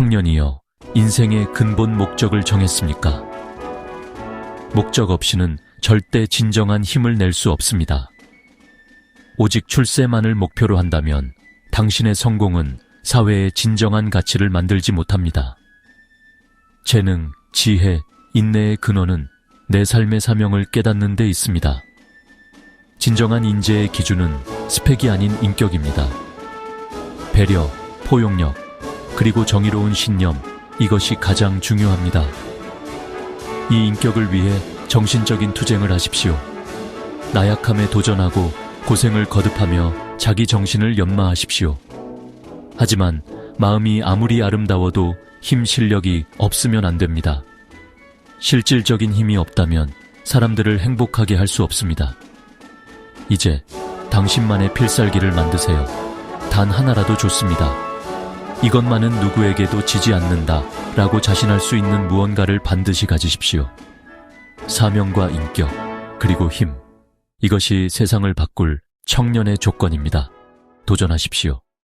청년이여 인생의 근본 목적을 정했습니까? 목적 없이는 절대 진정한 힘을 낼 수 없습니다. 오직 출세만을 목표로 한다면 당신의 성공은 사회에 진정한 가치를 만들지 못합니다. 재능, 지혜, 인내의 근원은 내 삶의 사명을 깨닫는 데 있습니다. 진정한 인재의 기준은 스펙이 아닌 인격입니다. 배려, 포용력, 그리고 정의로운 신념, 이것이 가장 중요합니다. 이 인격을 위해 정신적인 투쟁을 하십시오. 나약함에 도전하고 고생을 거듭하며 자기 정신을 연마하십시오. 하지만 마음이 아무리 아름다워도 힘 실력이 없으면 안 됩니다. 실질적인 힘이 없다면 사람들을 행복하게 할 수 없습니다. 이제 당신만의 필살기를 만드세요. 단 하나라도 좋습니다. 이것만은 누구에게도 지지 않는다 라고 자신할 수 있는 무언가를 반드시 가지십시오. 사명과 인격, 그리고 힘. 이것이 세상을 바꿀 청년의 조건입니다. 도전하십시오.